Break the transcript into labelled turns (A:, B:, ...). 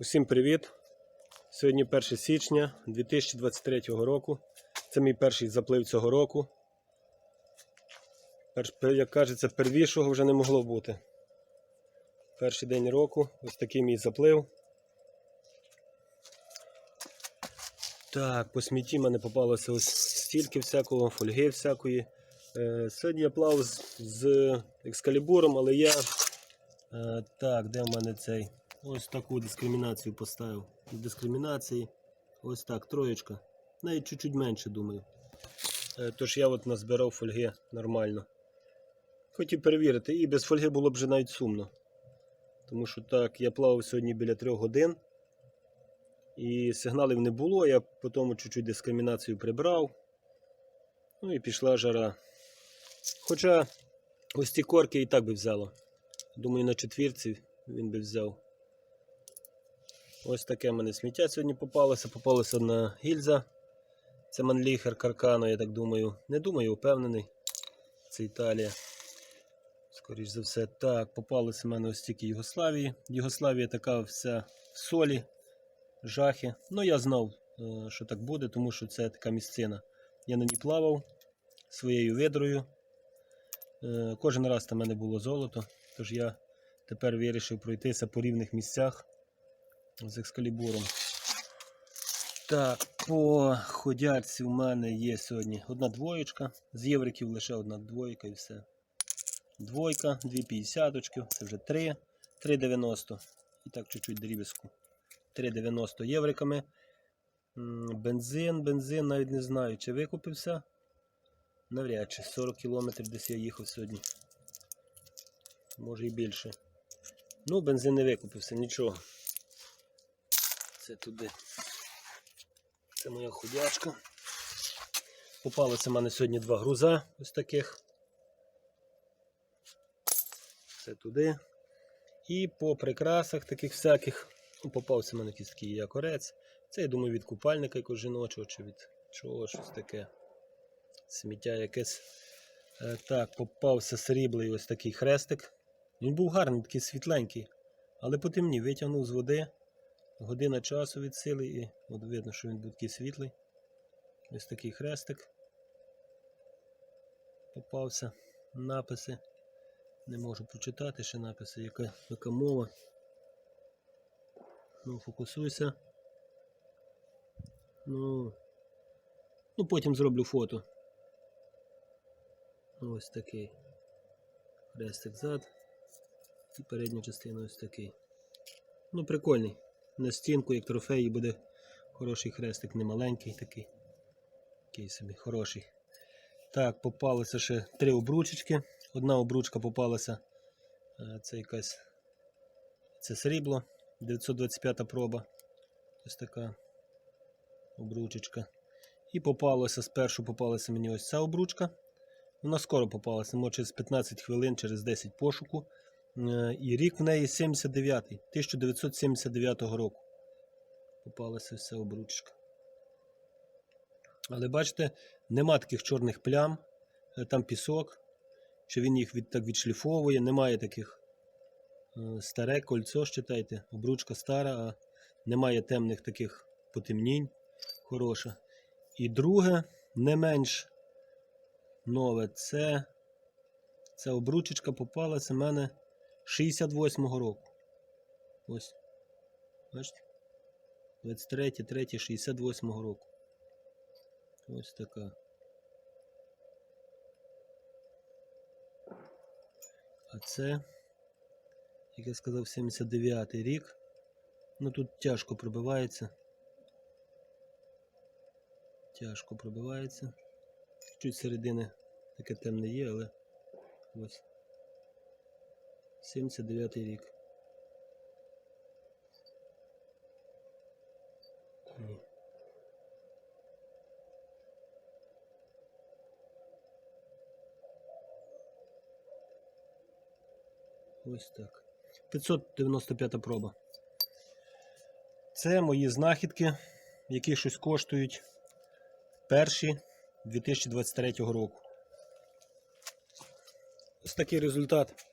A: Усім привіт! Сьогодні 1 січня 2023 року. Це мій перший заплив цього року. Як кажеться, первішого вже не могло бути. Перший день року, ось такий мій заплив. Так, по смітті мене попалося ось стільки всякого, фольги всякої. Е, сьогодні я плав з, з екскалібуром, але я. Е, так, де в мене цей? Ось таку дискримінацію поставив. Дискримінації. Ось так, троєчка. Навіть чуть-чуть менше, думаю. Е, Тож я от назбирав фольги нормально. Хотів перевірити, і без фольги було б вже навіть сумно. Тому що так, я плавав сьогодні біля трьох годин. І сигналів не було, я потім чуть-чуть дискримінацію прибрав. Ну і пішла жара. Хоча ось ці корки і так би взяло. Думаю, на четвірці він би взяв. Ось таке в мене сміття сьогодні попалося. Попалася одна гільза. Це Манліхер Каркано, я так думаю. Не думаю, упевнений. Це Італія. Скоріш за все. Так, попалося в мене ось тільки Югославії. Югославія така вся в солі, жахи. Ну, я знав, е, що так буде, тому що це така місцина. Я на ній плавав своєю видрою. Е, Кожен раз там мене було золото, тож я тепер вирішив пройтися по рівних місцях з екскалібуром. Так, по ходярці в мене є сьогодні одна двоєчка. З євриків лише одна двойка і все. Двойка, дві п'ятдесяточки, це вже три, 3,90. І так чуть-чуть дріб'язку. 3,90 євриками. Бензин, бензин, навіть не знаю, чи викупився. Навряд чи 40 кілометрів десь я їхав сьогодні. Може і більше. Ну, бензин не викупився, нічого. Це туди. Це моя ходячка. Попалося в мене сьогодні два груза ось таких. Це туди. І по прикрасах таких всяких. Ну, попався в мене якийсь такий якорець. Це, я думаю, від купальника якогось жіночого чи від чого щось таке. Сміття якесь. Е, так, попався сріблий ось такий хрестик. Він був гарний, такий світленький. Але потемнів, витягнув з води. Година часу від сили і от видно, що він був такий світлий. Ось такий хрестик. Попався. Написи. Не можу прочитати ще написи, яка, яка мова. Ну, фокусуйся. Ну, ну потім зроблю фото. Ось такий. Хрестик зад. І передня частина ось такий. Ну, прикольний. На стінку, як трофей, буде хороший хрестик, не маленький такий. Такий собі хороший. Так, попалося ще три обручечки. Одна обручка попалася. е, Це якась. Це срібло. 925 проба. Ось така обручечка. І попалося, спершу попалася мені ось ця обручка. Вона скоро попалася, може через 15 хвилин, через 10 пошуку. Е, І рік в неї 79 1979 року. Попалася вся обручка. Але бачите, нема таких чорних плям, е, там пісок, що він їх від, так відшліфовує, немає таких е, старе кольцо, считайте, обручка стара, а немає темних таких потемнінь. Хороше. І друге, не менш нове, це ця обручечка попалася в мене 68-го року. Ось. Бачите? 23, 3, 68-го року. Ось така. А це, як я сказав, 79-й рік. Ну тут тяжко пробивається. Тяжко пробивається. Чуть середини таке темне є, але ось. 79 рік. Ось так. 595 проба. Це мої знахідки, які щось коштують перші 2023 року. Ось такий результат.